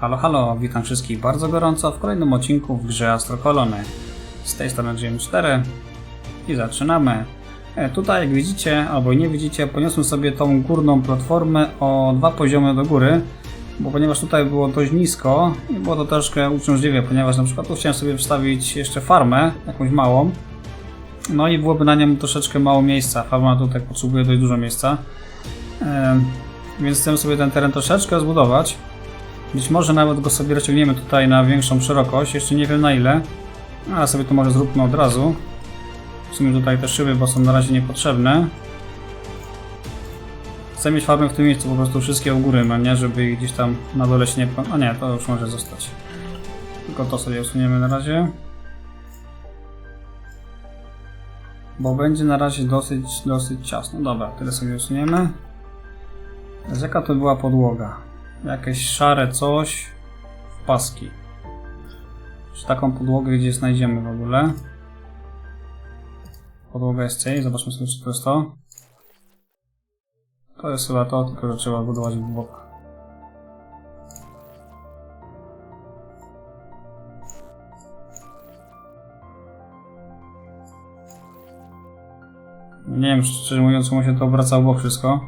Halo, halo, witam wszystkich bardzo gorąco w kolejnym odcinku w grze Astro Colony. Z tej strony GM4 i zaczynamy. E, tutaj jak widzicie, albo nie widzicie, poniosłem sobie tą górną platformę o dwa poziomy do góry, bo ponieważ tutaj było dość nisko i było to troszkę uciążliwe, ponieważ na przykład tu chciałem sobie wstawić jeszcze farmę, jakąś małą, no i byłoby na nią troszeczkę mało miejsca. Farma tutaj potrzebuje dość dużo miejsca. E, więc chcę sobie ten teren troszeczkę rozbudować. Być może nawet go sobie rozciągniemy tutaj na większą szerokość, jeszcze nie wiem na ile. Ale sobie to może zróbmy od razu. W sumie tutaj te szyby, bo są na razie niepotrzebne. Chcę mieć farmę w tym miejscu po prostu wszystkie u góry, no nie, żeby gdzieś tam na dole się nie... A nie, to już może zostać. Tylko to sobie usuniemy na razie. Bo będzie na razie dosyć, dosyć ciasno. Dobra, tyle sobie usuniemy. Jaka to była podłoga? Jakieś szare coś w paski. Czy taką podłogę gdzie znajdziemy w ogóle? Podłoga jest tej, zobaczmy sobie czy to jest to. To jest chyba to, tylko że trzeba budować w bok. Nie wiem, szczerze mówiąc, czemu się to obraca w bok wszystko.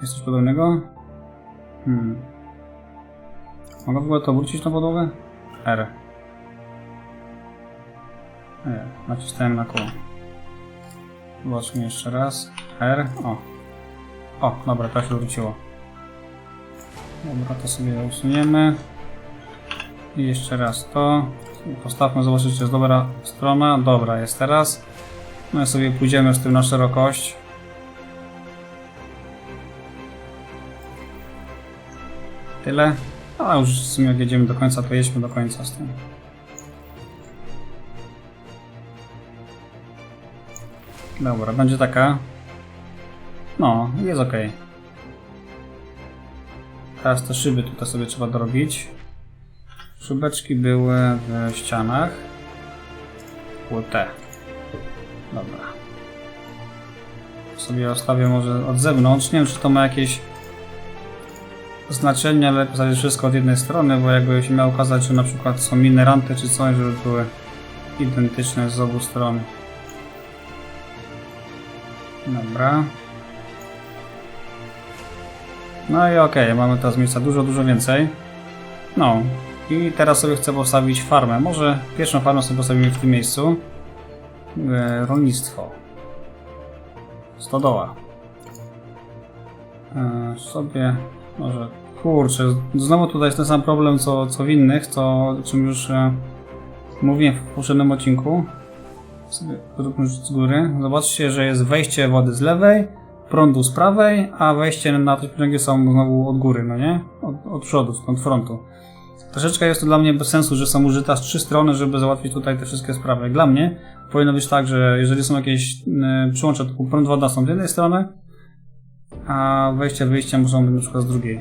Jest coś podobnego? Hmm. Mogę w ogóle to wrócić na podłogę? R. E, nacisnąłem na koło. Zobaczmy jeszcze raz. R. O. O, dobra, to się wróciło. Dobra, to sobie usuniemy. I jeszcze raz to. Postawmy, zobaczyć, czy jest dobra strona. Dobra, jest teraz. No i sobie pójdziemy z tym na szerokość. Tyle. A już w sumie jak jedziemy do końca, to jedźmy do końca z tym. Dobra, będzie taka. No, jest ok. Teraz te szyby tutaj sobie trzeba dorobić. Szybeczki były w ścianach. Były te. Dobra. Sobie ostawię może od zewnątrz. Nie wiem, czy to ma jakieś znaczenie, ale postawić wszystko od jednej strony, bo jakby się miało okazać, że na przykład są inne rampy czy coś, żeby były identyczne z obu stron. Dobra. No i okej, mamy teraz miejsca dużo, dużo więcej. No. I teraz sobie chcę postawić farmę. Może pierwszą farmę sobie postawimy w tym miejscu. E, rolnictwo. Stodoła. E, sobie może... Kurczę, znowu tutaj jest ten sam problem co, co w innych, co, czym już e, mówiłem w poprzednim odcinku. Zróbmy z góry. Zobaczcie, że jest wejście wody z lewej, prądu z prawej, a wejście na te pociągi są znowu od góry, no nie? Od, od przodu, od frontu. Troszeczkę jest to dla mnie bez sensu, że są użyte aż trzy strony, żeby załatwić tutaj te wszystkie sprawy. Dla mnie powinno być tak, że jeżeli są jakieś y, przyłącza typu prąd woda są z jednej strony, a wejście, wyjście muszą być na przykład z drugiej.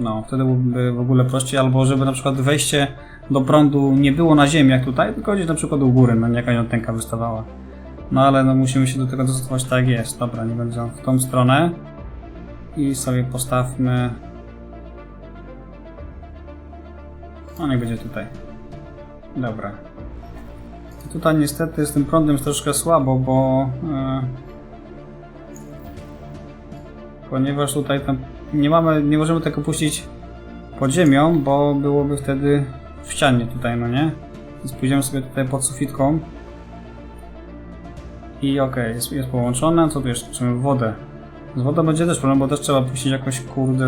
No, wtedy byłoby w ogóle prościej, albo żeby na przykład wejście do prądu nie było na ziemi jak tutaj, tylko gdzieś na przykład u góry, no nie jakaś antenka wystawała. No ale no musimy się do tego dostosować tak jest. Dobra, nie będzie w tą stronę. I sobie postawmy... No niech będzie tutaj. Dobra. Tutaj niestety z tym prądem jest troszkę słabo, bo... e, ponieważ tutaj tam nie mamy, nie możemy tego puścić pod ziemią, bo byłoby wtedy w ścianie tutaj, no nie? Więc pójdziemy sobie tutaj pod sufitką. I okej, jest, jest połączone. Co tu jeszcze? Trzeba wodę. Z wodą będzie też problem, bo też trzeba puścić jakoś kurde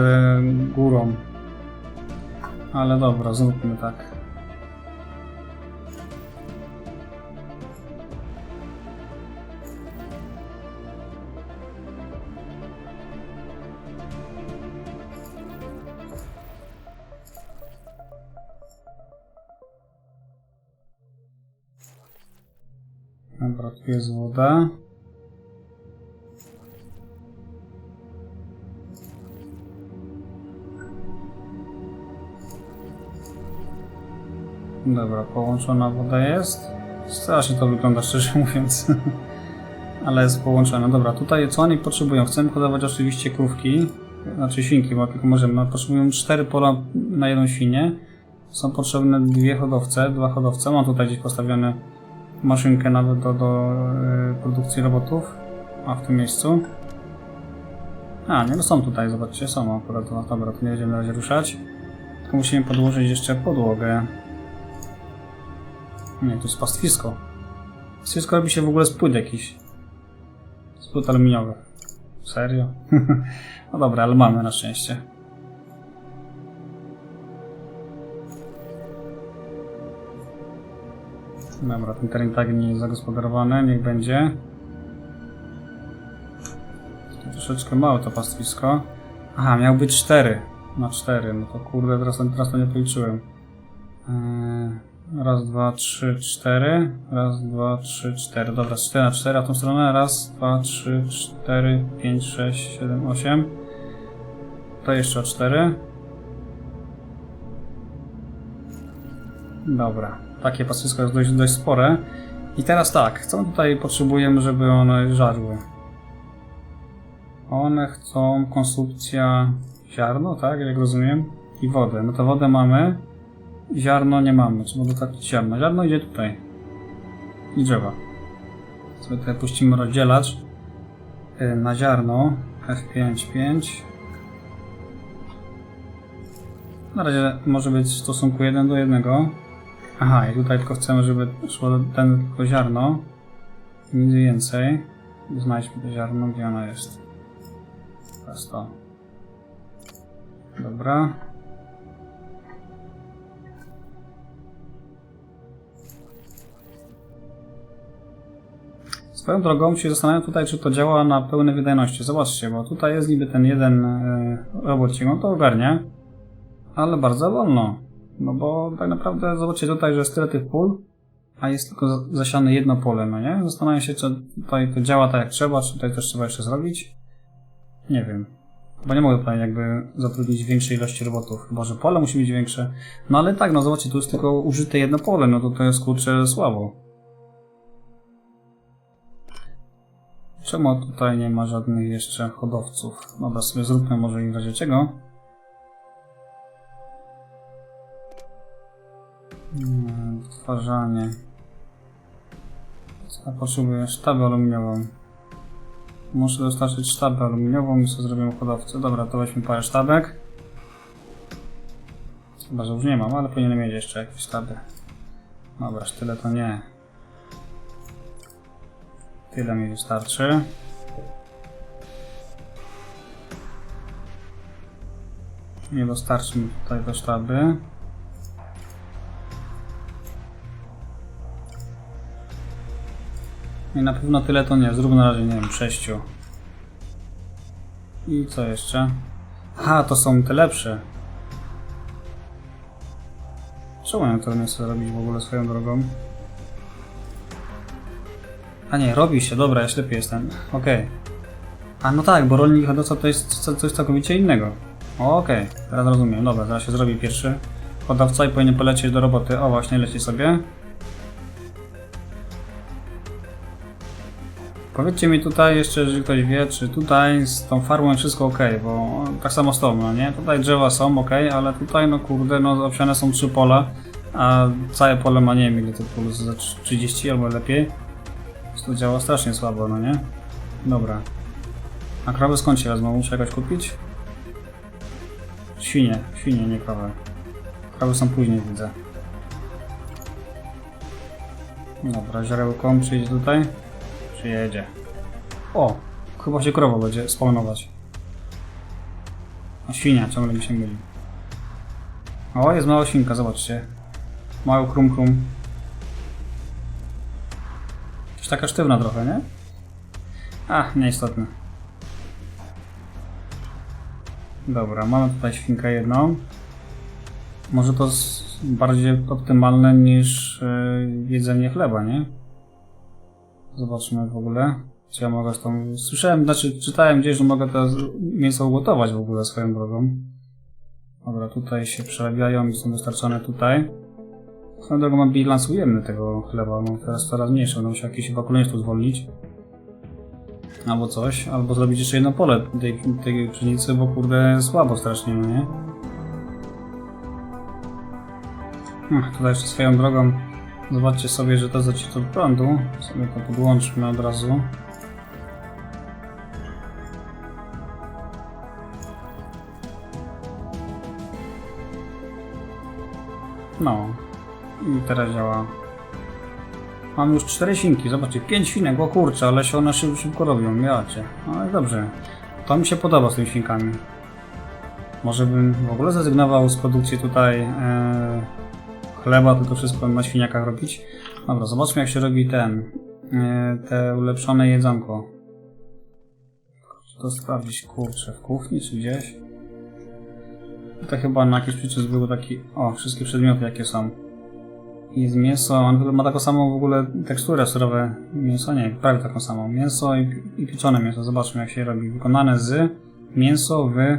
górą. Ale dobra, zróbmy tak. Jest woda. Dobra, połączona woda jest. Strasznie to wygląda, szczerze mówiąc. Ale jest połączona. Dobra, tutaj co oni potrzebują? Chcemy hodować oczywiście krówki. znaczy świnki, bo tylko możemy, no, potrzebują cztery pola na jedną świnię. Są potrzebne dwie hodowce, dwa hodowce. Mam tutaj gdzieś postawione maszynkę nawet do, do e, produkcji robotów. A w tym miejscu. A, nie, no są tutaj, zobaczcie, są akurat. No dobra, to nie będziemy na razie ruszać. Tylko musimy podłożyć jeszcze podłogę. Nie, tu jest pastwisko. Pastwisko robi się w ogóle z płyt jakiś. Z płyt aluminiowych. Serio? no dobra, ale mamy na szczęście. Dobra, ten teren tak nie jest zagospodarowany, niech będzie. To troszeczkę małe to pastwisko. Aha, miał być 4 na 4. No to kurde, teraz, teraz to nie policzyłem. Eee, raz, dwa, trzy, cztery. Raz, dwa, trzy, cztery. Dobra, 4 na 4, a tą stronę. Raz, dwa, trzy, cztery, pięć, sześć, siedem, osiem. To jeszcze o 4. Dobra, takie pastwisko jest dość, dość spore. I teraz tak, co tutaj potrzebujemy, żeby one żarły? One chcą konsumpcja ziarno, tak, jak rozumiem, i wodę. No to wodę mamy, ziarno nie mamy, trzeba dostarczyć ziarno. Ziarno idzie tutaj. I drzewa. Sobie tutaj puścimy rozdzielacz y, na ziarno F5, 5. Na razie może być w stosunku 1 do 1. Aha, i tutaj tylko chcemy, żeby szło ten tylko ziarno. Nic więcej. Znajdźmy to ziarno, gdzie ono jest. Teraz to. Dobra. Swoją drogą się zastanawiam tutaj, czy to działa na pełnej wydajności. Zobaczcie, bo tutaj jest niby ten jeden e, robocik, on to ogarnia, ale bardzo wolno. No bo tak naprawdę zobaczcie tutaj, że jest tyle tych pól, a jest tylko za- zasiane jedno pole, no nie? Zastanawiam się, czy tutaj to działa tak jak trzeba, czy tutaj też trzeba jeszcze zrobić. Nie wiem. Bo nie mogę tutaj jakby zatrudnić większej ilości robotów. Chyba, że pole musi być większe. No ale tak, no zobaczcie, tu jest tylko użyte jedno pole, no to to jest kurczę słabo. Czemu tutaj nie ma żadnych jeszcze hodowców? Dobra, sobie zróbmy może im razie czego. Wytwarzanie. Co ja potrzebuję? Sztabę aluminiową. Muszę dostarczyć sztabę aluminiową i sobie zrobimy hodowcę. Dobra, to weźmy parę sztabek. Chyba, że już nie mam, ale powinienem mieć jeszcze jakieś sztaby. Dobra, tyle to nie. Tyle mi wystarczy. Nie dostarczy mi tutaj te sztaby. I na pewno tyle to nie. Zrób na razie, nie wiem, sześciu. I co jeszcze? Aha, to są te lepsze. Czemu ja to nie chcę robić w ogóle swoją drogą? A nie, robi się, dobra, ja ślepy jestem. Okej. A no tak, bo rolnik hodowca to jest co- coś całkowicie innego. Okej, teraz rozumiem. Dobra, zaraz się zrobi pierwszy hodowca i powinien polecieć do roboty. O, właśnie, leci sobie. Powiedzcie mi tutaj jeszcze, jeżeli ktoś wie, czy tutaj z tą farmą jest wszystko ok, bo tak samo z tą, no nie? Tutaj drzewa są ok, ale tutaj, no kurde, no obsiane są trzy pola, a całe pole ma nie wiem ile to pól, za 30 albo lepiej. To działa strasznie słabo, no nie? Dobra. A krowy skąd się wezmą? Muszę jakoś kupić? Świnie, świnie, nie krowy. Krowy są później, widzę. Dobra, źrełką przyjdzie tutaj. Przyjedzie. O! Chyba się krowa będzie spawnować. A świnia, ciągle mi się myli. O, jest mała świnka, zobaczcie. Mały krum krum. Już taka sztywna trochę, nie? Ach, nieistotne. Dobra, mamy tutaj świnkę jedną. Może to bardziej optymalne niż yy, jedzenie chleba, nie? Zobaczmy w ogóle. Czy ja mogę tą... Słyszałem, znaczy czytałem gdzieś, że mogę to z- mięso ugotować w ogóle swoją drogą. Dobra, tutaj się przerabiają i są dostarczane tutaj. Swoją drogą mam bilans ujemny tego chleba, mam teraz coraz mniejszy, będę musiał jakieś chyba tu zwolnić. Albo coś, albo zrobić jeszcze jedno pole tej, tej pszenicy, bo kurde słabo strasznie, no nie? Ach, tutaj jeszcze swoją drogą zobaczcie sobie, że to zacięto od prądu. Sobie to podłączmy od razu. No. I teraz działa. Mam już cztery świnki, zobaczcie, pięć świnek, o kurczę, ale się one szybko, szybko robią, miacie. No ale dobrze. To mi się podoba z tymi świnkami. Może bym w ogóle zrezygnował z produkcji tutaj e, chleba, tylko wszystko na świniakach robić. Dobra, zobaczmy jak się robi ten, e, te ulepszone jedzonko. To sprawdzić, kurczę, w kuchni czy gdzieś? To chyba na jakiś przycisk był taki, o, wszystkie przedmioty jakie są. I z mięso, on ma taką samą w ogóle teksturę surowe mięso, nie, prawie taką samą. Mięso i, i pieczone mięso, zobaczmy jak się robi. Wykonane z mięso w y,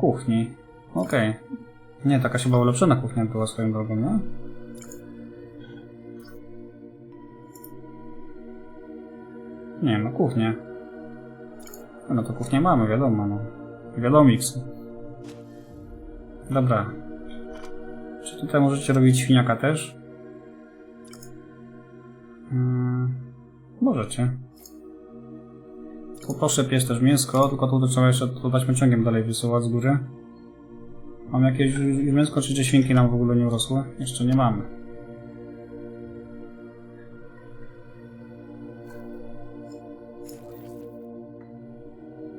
kuchni. Okej. Nie, taka chyba ulepszona kuchnia była swoją drogą, nie? Nie, no kuchnię. No to kuchnię mamy, wiadomo, no. Wiadomiks. Dobra. Czy tutaj możecie robić świniaka też? Hmm, możecie. Poproszę pies też mięsko, tylko tu trzeba jeszcze to taśmę ciągiem dalej wysyłać z góry. Mam jakieś mięsko, czy te świnki nam w ogóle nie urosły? Jeszcze nie mamy.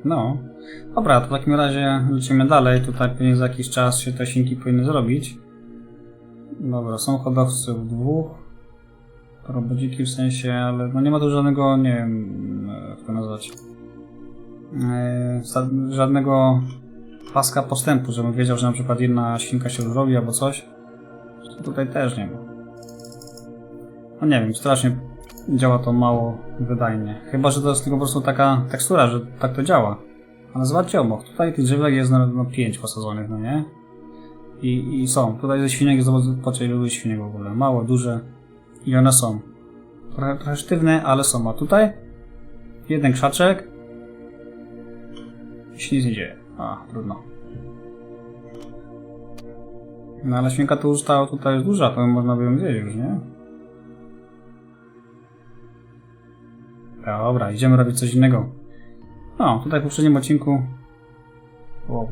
No. Dobra, to w takim razie lecimy dalej. Tutaj pewnie za jakiś czas się te świnki powinny zrobić. Dobra, są hodowcy w dwóch. Robodziki w sensie, ale no nie ma tu żadnego, nie wiem, e, jak to nazwać. Za- żadnego paska postępu, żebym wiedział, że na przykład jedna świnka się zrobi albo coś. Tutaj też nie ma. No nie wiem, strasznie działa to mało wydajnie. Chyba, że to jest tylko po prostu taka tekstura, że tak to działa. Ale zobaczcie obok, tutaj tych drzewek jest no, no 5 posadzonych, no nie? I, I są. Tutaj ze świniek, zobaczcie ile jest świniek w ogóle. Małe, duże. I one są. Trochę, trochę sztywne, ale są. A tutaj jeden krzaczek. I się nic nie dzieje. A, trudno. No ale świnka tu już ta tutaj jest duża, to można by ją zjeść już, nie? Dobra, idziemy robić coś innego. No, tutaj w poprzednim odcinku wow.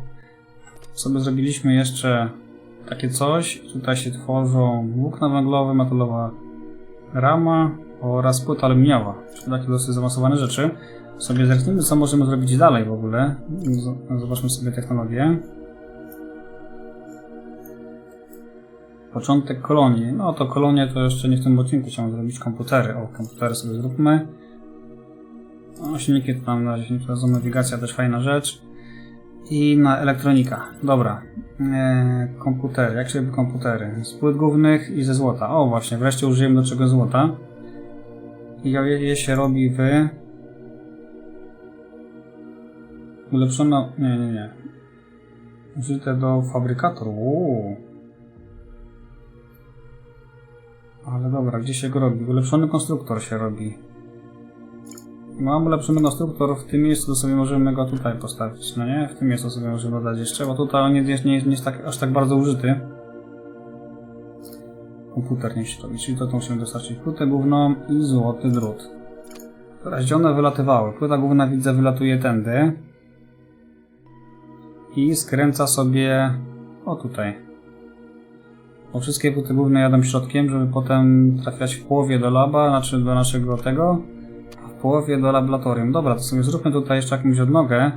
sobie zrobiliśmy jeszcze takie coś. Tutaj się tworzą włókna węglowe, metalowa rama oraz płyta aluminiowa. Czyli takie dosyć zaawansowane rzeczy. Sobie zerknijmy, co możemy zrobić dalej w ogóle. Zobaczmy sobie technologię. Początek kolonii. No to kolonie to jeszcze nie w tym odcinku chciałem zrobić. Komputery. O, komputery sobie zróbmy. No, silniki to tam na razie. Nawigacja też fajna rzecz. I na elektronika. Dobra. Eee, komputery. Jak się robi komputery? Z płyt głównych i ze złota. O, właśnie. Wreszcie użyjemy do czego złota. I je się robi w... Ulepszono... Nie, nie, nie. Użyte do fabrykator. Uuu. Ale dobra, gdzie się go robi? Ulepszony konstruktor się robi. Mam ulepszony konstruktor w tym miejscu, to sobie możemy go tutaj postawić, no nie? W tym miejscu sobie możemy dodać jeszcze, bo tutaj on nie jest, nie nie jest tak, aż tak bardzo użyty. Komputer nie się robi, czyli to, to musimy dostarczyć płytę główną i złoty drut. Teraz gdzie one wylatywały? Płyta główna widzę wylatuje tędy. I skręca sobie o tutaj. Bo wszystkie płyty główne jadą środkiem, żeby potem trafiać w połowie do laba, znaczy do naszego tego, w połowie do laboratorium. Dobra, to sobie zróbmy tutaj jeszcze jakąś odnogę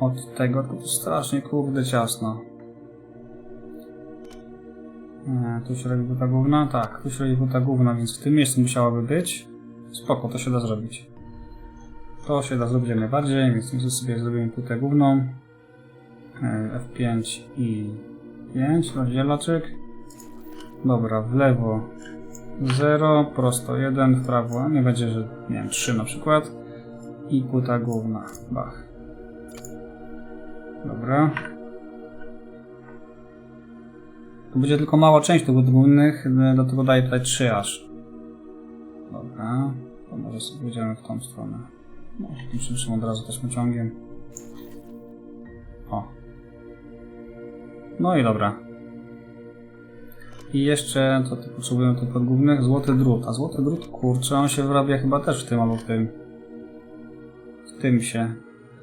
od tego, tylko to strasznie kurde ciasno. Nie, tu się robi płyta główna? Tak, tu się robi płyta główna, więc w tym miejscu musiałaby być. Spoko, to się da zrobić. To się da zrobić jak najbardziej, więc sobie zrobimy płytę główną. E, F5 i 5, rozdzielaczek. Dobra, w lewo 0, prosto 1, w prawo, nie będzie, że nie wiem, 3 na przykład. I płyta główna, bach. Dobra. To będzie tylko mała część tych głównych, e, dlatego daję tutaj 3 aż. Dobra, to może sobie pójdziemy w tą stronę. No, i szybszym od razu też pociągiem. No i dobra. I jeszcze, to potrzebujemy tych podgłównych, złoty drut. A złoty drut, kurczę, on się wyrabia chyba też w tym albo w tym. W tym się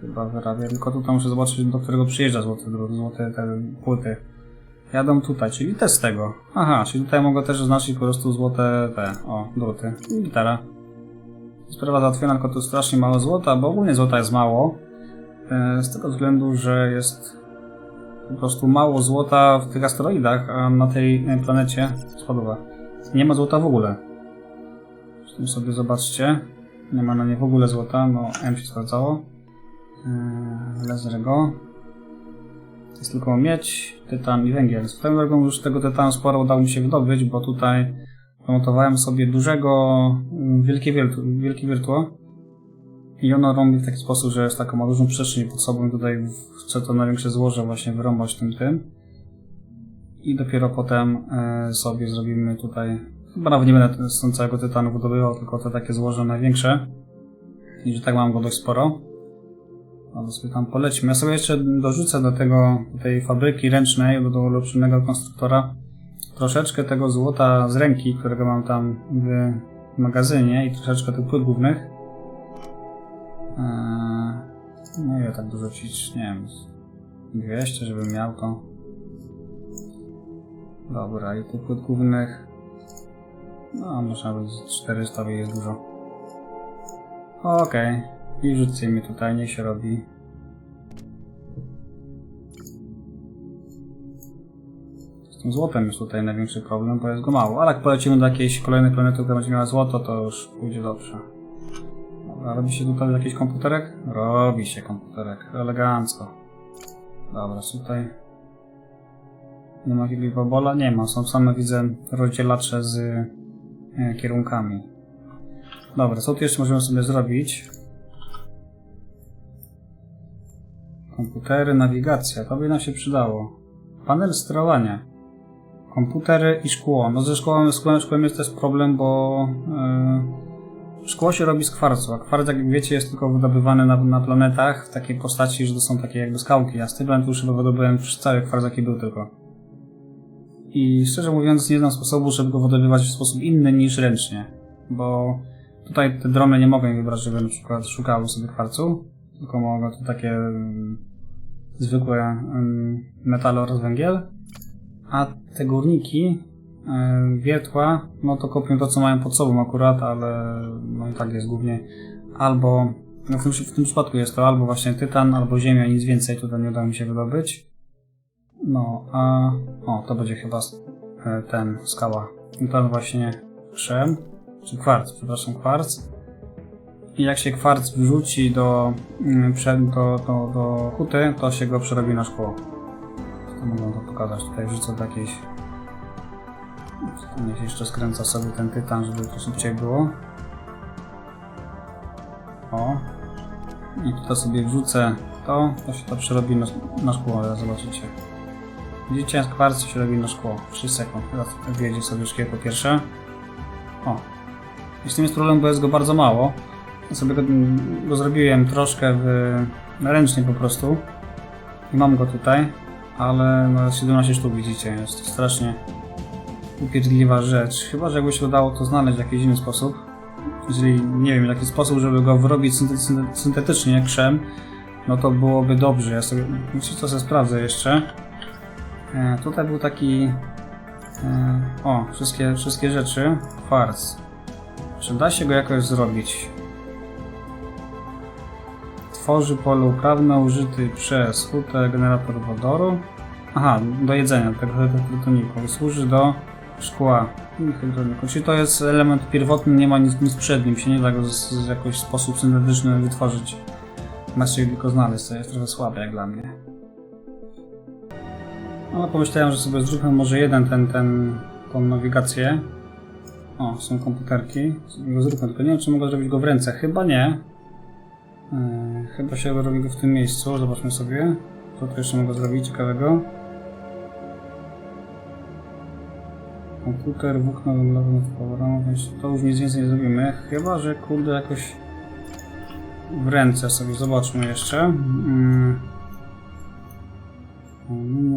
chyba wyrabia, tylko tutaj muszę zobaczyć, do którego przyjeżdża złoty drut, złote te płyty. Jadą tutaj, czyli też z tego. Aha, czyli tutaj mogę też oznaczyć po prostu złote te, o, druty. I gitara. Sprawa załatwiona, tylko tu strasznie mało złota, bo ogólnie złota jest mało. e, Z tego względu, że jest po prostu mało złota w tych asteroidach, a na tej e, planecie spadowa. Nie ma złota w ogóle. Zresztą sobie zobaczcie. Nie ma na nie w ogóle złota, no M się sprawdzało. Eee, jest tylko miedź, tytan i węgiel. Swoją drogą już tego tytanu sporo udało mi się wydobyć, bo tutaj montowałem sobie dużego, mm, wielkie, wielkie wirtło. I ono robi w taki sposób, że jest taką ma dużą przestrzeń pod sobą tutaj chcę to największe złoże właśnie wyrąbać tym tym. I dopiero potem e, sobie zrobimy tutaj, chyba nawet nie będę stąd całego tytanu wydobywał, tylko te takie złoże największe. I że tak mam go dość sporo. Ale sobie tam polecimy. Ja sobie jeszcze dorzucę do tego, do tej fabryki ręcznej, do tego ulepszonego konstruktora troszeczkę tego złota z ręki, którego mam tam w magazynie i troszeczkę tych płyt głównych. Eee, nie wiem, tak dużo wcić, nie wiem, z 200, żebym miał to. Dobra, i tych płyt głównych, no może nawet z 400 jest dużo. Okej, i rzucę mi tutaj, nie się robi. Złotem jest tutaj największy problem, bo jest go mało. Ale jak polecimy do jakiejś kolejnej planety, która będzie miała złoto, to już pójdzie dobrze. Robi się tutaj jakiś komputerek? Robi się komputerek, elegancko. Dobra, tutaj... Nie ma Bola? Nie ma, są same widzę rozdzielacze z e, kierunkami. Dobra, co tu jeszcze możemy sobie zrobić? Komputery, nawigacja, to by nam się przydało. Panel sterowania. Komputery i szkło. No ze szkłem, szkłem, szkłem jest też problem, bo yy, szkło się robi z kwarcu, a kwarc, jak wiecie, jest tylko wydobywany na, na planetach w takiej postaci, że to są takie jakby skałki. Z tym planetu już chyba wydobyłem cały kwarc, jaki był tylko. I szczerze mówiąc, nie znam sposobu, żeby go wydobywać w sposób inny niż ręcznie, bo tutaj te drony nie mogę wybrać, żeby na przykład szukały sobie kwarcu, tylko mogę to takie mm, zwykłe mm, metale oraz węgiel, a te górniki, y, wiertła, no to kopią to, co mają pod sobą akurat, ale no i tak jest głównie albo, no w tym, w tym przypadku jest to albo właśnie tytan, albo ziemia, nic więcej tutaj nie udało mi się wydobyć. No, a o, to będzie chyba e, ten, skała. I ten właśnie krzem, czy kwarc, przepraszam, kwarc. I jak się kwarc wrzuci do, mm, do, do, do huty, to się go przerobi na szkło. To mogę to pokazać. Tutaj wrzucę do jakiejś... Niech jeszcze skręca sobie ten tytan, żeby to szybciej było. O. I tutaj sobie wrzucę to, to się to przerobi na, na szkło, zaraz zobaczycie. Widzicie, z kwarcu się robi na szkło. 3 sekund. Teraz wjedzie sobie szkiełko pierwsze. O. I z tym jest problem, bo jest go bardzo mało. Ja sobie go, go zrobiłem troszkę w, ręcznie po prostu. I mam go tutaj. Ale no 17 sztuk widzicie, jest strasznie upierdliwa rzecz. Chyba, że jakby się udało to znaleźć w jakiś inny sposób. Jeżeli nie wiem, jaki sposób, żeby go wyrobić synte- synte- syntetycznie, krzem, no to byłoby dobrze. Ja sobie, myślę, to sobie sprawdzę jeszcze. E, tutaj był taki. E, o, wszystkie, wszystkie rzeczy. Kwarc. Czy da się go jakoś zrobić? Tworzy pole uprawne użyty przez hutę generator wodoru. Aha, do jedzenia tego hydratroniku. Służy do szkła hydratroniku. Czyli to jest element pierwotny, nie ma nic, nic przed nim, się nie da go z, z jakoś sposób syntetyczny wytworzyć. Macie tylko znaleźć, to jest trochę słabe jak dla mnie. No, pomyślałem, że sobie zróbmy może jeden ten, ten, tą nawigację. O, są komputerki. Go zróbmy, tylko nie wiem, czy mogę zrobić go w ręce. Chyba nie. Yy, chyba się robi go w tym miejscu. Zobaczmy sobie. Co tu jeszcze mogę zrobić ciekawego. Komputer, włókno węglowe, no więc to już nic więcej nie zrobimy. Chyba, że kurde jakoś w ręce sobie zobaczmy jeszcze. Mm,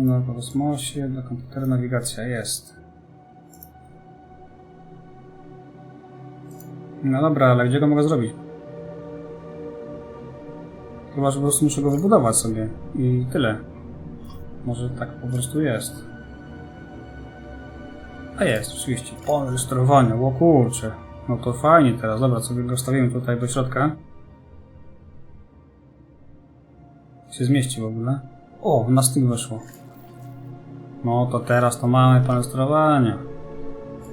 Na kosmosie, dla komputera nawigacja jest. No dobra, ale gdzie go mogę zrobić? Chyba, że po prostu muszę go wybudować sobie i tyle. Może tak po prostu jest. A jest, oczywiście. Panel sterowania, o kurczę. No to fajnie teraz, dobra, sobie go stawimy tutaj do środka. Się zmieści w ogóle. O, na styk weszło. No to teraz to mamy panel sterowania.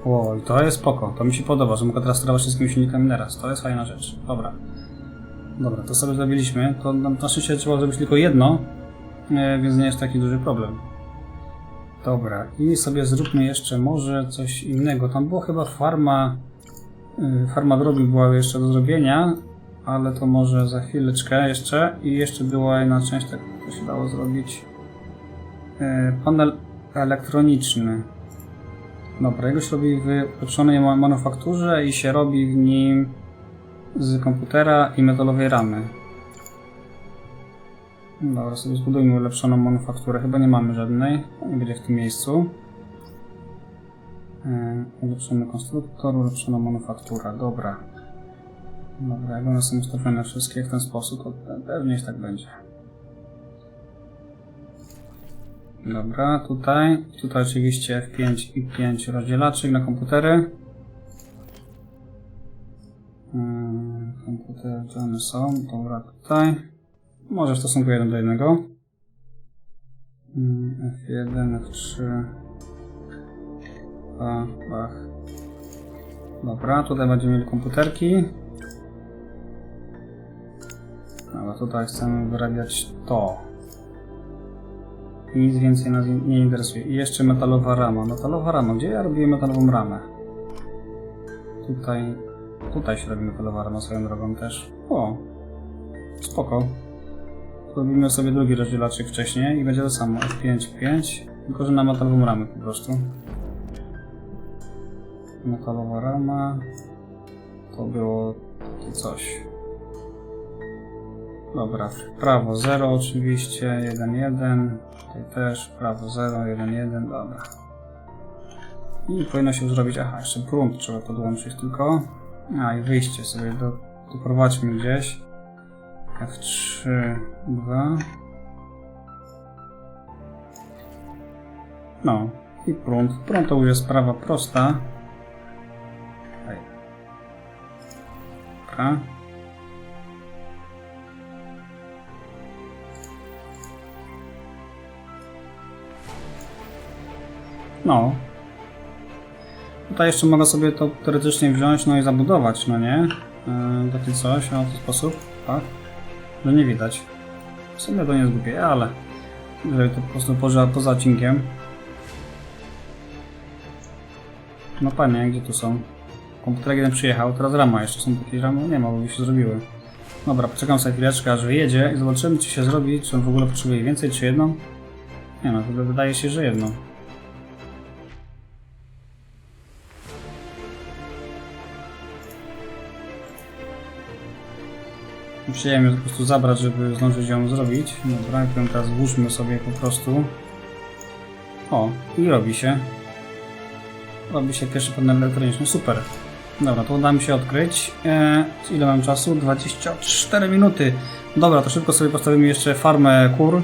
O, i to jest spoko, to mi się podoba, że mogę teraz sterować wszystkimi silnikami naraz. To jest fajna rzecz. Dobra. Dobra, to sobie zrobiliśmy. To na na szczęście trzeba zrobić tylko jedno, e, więc nie jest taki duży problem. Dobra, i sobie zróbmy jeszcze może coś innego. Tam była chyba farma. y, Farma drogi była jeszcze do zrobienia, ale to może za chwileczkę jeszcze. I jeszcze była jedna część, tak to się dało zrobić. Y, Panel elektroniczny. Dobra, jego się robi w ulepszonej ma- manufakturze i się robi w nim z komputera i metalowej ramy. Dobra, sobie zbudujmy ulepszoną manufakturę. Chyba nie mamy żadnej. Nie będzie w tym miejscu. Yy, ulepszony konstruktor, ulepszona manufaktura. Dobra. Dobra, jak one są ustawione wszystkie w ten sposób, to pe- pewnie tak będzie. Dobra, tutaj. Tutaj oczywiście F5 i 5 rozdzielaczy na komputery. Yy, komputery, gdzie one są? Dobra, tutaj. Może w stosunku 1 do 1. Mm, F1, F3. Bach, bach. Dobra, tutaj będziemy mieli komputerki. Dobra, tutaj chcemy wyrabiać to. I nic więcej nas nie interesuje. I jeszcze metalowa rama. Metalowa rama. Gdzie ja robię metalową ramę? Tutaj. Tutaj się robi metalowa rama swoją drogą też. O! Spoko. Robimy sobie drugi rozdzielaczek wcześniej i będzie to samo. F5, 5, tylko że na metalową ramę po prostu. Metalowa rama. To było coś. Dobra, prawo 0 oczywiście, 1, 1. Tutaj też, prawo 0, 1, 1, dobra. I powinno się zrobić, aha, jeszcze prąd trzeba podłączyć tylko. A i wyjście sobie do, doprowadźmy gdzieś. F3, 2. No, i prąd. Prąd to już jest sprawa prosta. Dobra. No. Tutaj jeszcze mogę sobie to teoretycznie wziąć, no i zabudować, no nie? Yy, takie coś, w ten sposób, tak? Że nie widać. W sumie to nie głupie, ale jeżeli to po prostu poza, poza odcinkiem. No panie, gdzie tu są? Komputer jeden przyjechał, teraz rama jeszcze. Są takie ramy? Nie ma, bo by się zrobiły. Dobra, poczekam sobie chwileczkę, aż wyjedzie i zobaczymy, czy się zrobi, czy on w ogóle potrzebuje więcej, czy jedną. Nie no, wydaje się, że jedną. Musiałem ją po prostu zabrać, żeby zdążyć ją zrobić. Dobra, potem teraz włóżmy sobie po prostu. O, i robi się. Robi się pierwszy panel elektroniczny, super. Dobra, to uda mi się odkryć. Eee, ile mam czasu? 24 minuty. Dobra, to szybko sobie postawimy jeszcze farmę kur.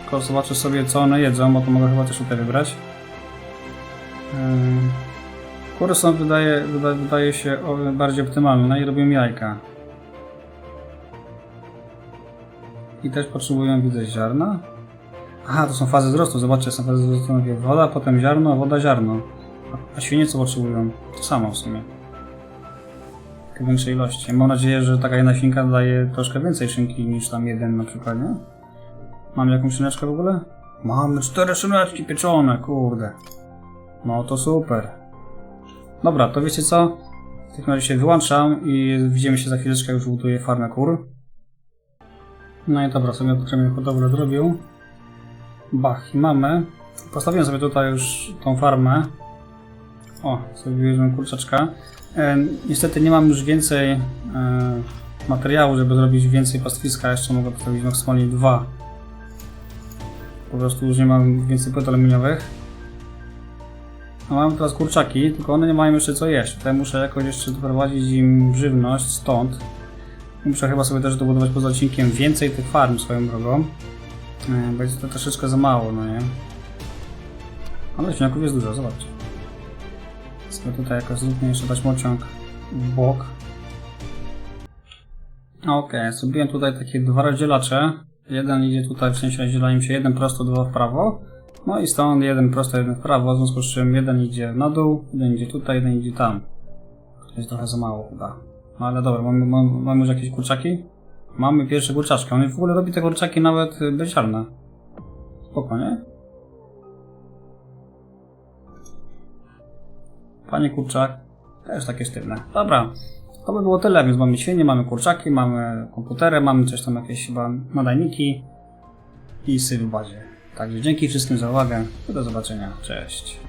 Tylko zobaczę sobie co one jedzą, bo to mogę chyba też tutaj wybrać. Eee, kury są, wydaje, wydaje, się, bardziej optymalne i robią jajka. I też potrzebują, widzę, ziarna. Aha, to są fazy wzrostu. Zobaczcie, są fazy wzrostu. Mówię, woda, potem ziarno, woda, ziarno. A, a świnie co potrzebują? To samo w sumie. W większej ilości. Mam nadzieję, że taka jedna świnka daje troszkę więcej szynki niż tam jeden na przykład, nie? Mamy jakąś szyneczkę w ogóle? Mamy cztery szyneczki pieczone, kurde. No to super. Dobra, to wiecie co? W takim razie się wyłączam i widzimy się za chwileczkę, już buduję farmę kur. No i dobra, sobie odpoczynamy hodowlę zrobił. Bach, i mamy. Postawiłem sobie tutaj już tą farmę. O, sobie bierzemy kurczaczka. E, niestety nie mam już więcej e, materiału, żeby zrobić więcej pastwiska. Jeszcze mogę postawić maksymalnie dwa. Po prostu już nie mam więcej płyt aluminiowych. A mam teraz kurczaki, tylko one nie mają jeszcze co jeść. Tutaj muszę jakoś jeszcze doprowadzić im żywność stąd. Muszę chyba sobie też dobudować poza odcinkiem więcej tych farm swoją drogą. E, Będzie to troszeczkę za mało, no nie? Ale śniaków jest dużo, zobaczcie. Sobie tutaj jakoś zróbmy jeszcze dać mociąg w bok. Okej, zrobiłem tutaj takie dwa rozdzielacze. Jeden idzie tutaj, w sensie rozdziela im się jeden prosto, dwa w prawo. No i stąd jeden prosto, jeden w prawo, w związku z czym jeden idzie na dół, jeden idzie tutaj, jeden idzie tam. To jest trochę za mało chyba. No ale dobra, mamy, mamy, mamy już jakieś kurczaki? Mamy pierwsze kurczaczki. On w ogóle robi te kurczaki nawet y, beziarne. Spoko, nie? Panie kurczak. Też takie sztywne. Dobra. To by było tyle, więc mamy świnie, mamy kurczaki, mamy komputery, mamy coś tam jakieś chyba nadajniki i syf w bazie. Także dzięki wszystkim za uwagę. Do zobaczenia. Cześć.